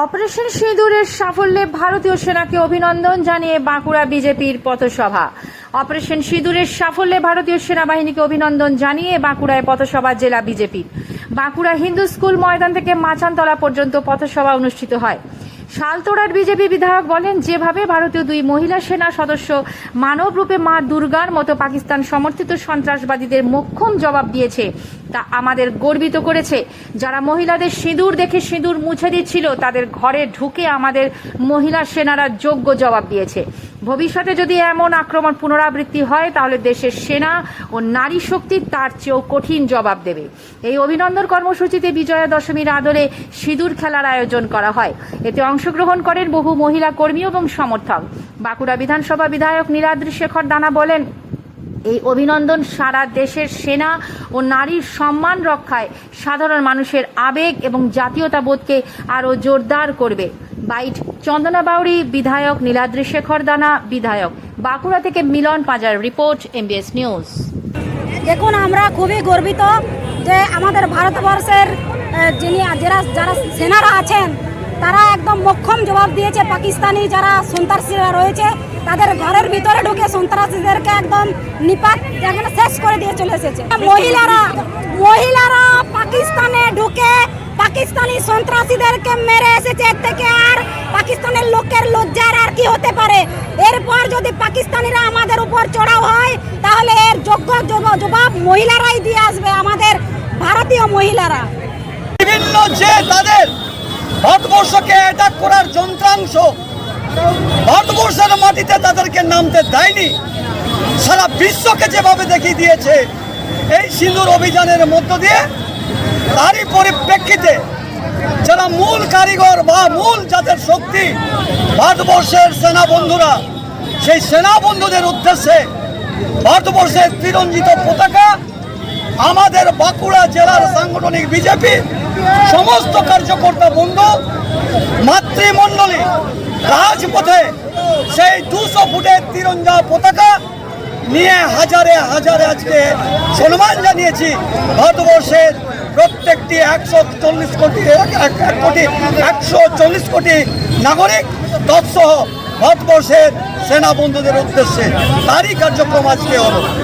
Operation সিঁদুরের সাফল্যে ভারতীয় সেনাকে অভিনন্দন জানিয়ে বাঁকুড়া বিজেপির পথসভা। অপারেশন সিঁদুরের সাফল্যে ভারতীয় সেনাবাহিনীকে অভিনন্দন জানিয়ে বাঁকুড়ায় পথসভা জেলা বিজেপির। বাঁকুড়া হিন্দু স্কুল ময়দান থেকে মাচানতলা পর্যন্ত পথসভা অনুষ্ঠিত হয়। শালতোড়ার বিজেপি বিধায়ক বলেন, যেভাবে ভারতীয় দুই মহিলা সেনা সদস্য মানব রূপে মা দুর্গার মতো পাকিস্তান সমর্থিত সন্ত্রাসবাদীদের মোক্ষম জবাব দিয়েছে, তা আমাদের গর্বিত করেছে। যারা মহিলাদের সিঁদুর দেখে সিঁদুর মুছে দিচ্ছিল, তাদের ঘরে ঢুকে আমাদের মহিলা সেনারা যোগ্য জবাব দিয়েছে। ভবিষ্যতে যদি এমন আক্রমণ পুনরাবৃত্তি হয়, তাহলে দেশের সেনা ও নারী শক্তি তার চেয়েও কঠিন জবাব দেবে। এই অভিনন্দন কর্মসূচিতে বিজয়া দশমীর আদলে সিঁদুর খেলার আয়োজন করা হয়। এতে অংশগ্রহণ করেন বহু মহিলা কর্মী এবং সমর্থক। বাঁকুড়া বিধানসভা বিধায়ক নীলাদ্রি শেখর দানা বলেন এই অভিনন্দন সারা দেশের সেনা ও নারীর সম্মান রক্ষায় সাধারণ মানুষের আবেগ এবং জাতীয়তাবোধকে আরও জোরদার করবে। বাইট চন্দনা বাউরি বিধায়ক নীলাদ্রি শেখর দানা, বিধায়ক বাঁকুড়া থেকে মিলন পাজার রিপোর্ট এমবিএস নিউজ দেখুন, আমরা খুবই গর্বিত যে আমাদের ভারতবর্ষের যিনি, যারা যারা সেনারা আছেন তারা একদম মক্ষম জবাব দিয়েছে। পাকিস্তানি যারা সন্ত্রাসীরা রয়েছে, তাদের ঘরের ভিতরে ঢুকে সন্ত্রাসীদেরকে একদম নিপাত এখানে শেষ করে দিয়ে চলে এসেছে। মহিলারা মহিলারা পাকিস্তানে ঢুকে পাকিস্তানি সন্ত্রাসীদেরকে মেরে এসেছে। এর থেকে আর পাকিস্তানের লোকের লজ্জার আর কি হতে পারে? এরপর যদি পাকিস্তানিরা আমাদের উপর চড়াও হয়, তাহলে এর যোগ্য জব- জবাব মহিলারাই দিয়ে আসবে, আমাদের ভারতীয় মহিলারা। বিভিন্ন যে তাদের ভারতবর্ষকে অ্যাটাক করার যন্ত্রাংশ ভারতবর্ষের মাটিতে তাদেরকে নামতে দেয়নি। সারা বিশ্বকে যেভাবে দেখিয়ে দিয়েছে, এই সিঁদুর অভিযানের মধ্য দিয়ে, তারই পরিপ্রেক্ষিতে যারা মূল কারিগর বা মূল যাদের শক্তি ভারতবর্ষের সেনা বন্ধুরা সেই সেনা বন্ধুদের উদ্দেশ্যে ভারতবর্ষের তিরঞ্জিত পতাকা আমাদের বাঁকুড়া জেলার সাংগঠনিক বিজেপি সমস্ত কার্যকর্তা বন্ধু, মাতৃমণ্ডলী, রাজপথে সেই দুশো ফুটের তিরঞ্জা পতাকা নিয়ে হাজারে হাজারে আজকে সম্মান জানিয়েছি। ভারতবর্ষের প্রত্যেকটি একশো চল্লিশ কোটি এক- কোটি, একশো চল্লিশ কোটি নাগরিক তৎসহ ভারতবর্ষের সেনা বন্ধুদের উদ্দেশ্যে তারই কার্যক্রম আজকে হলো।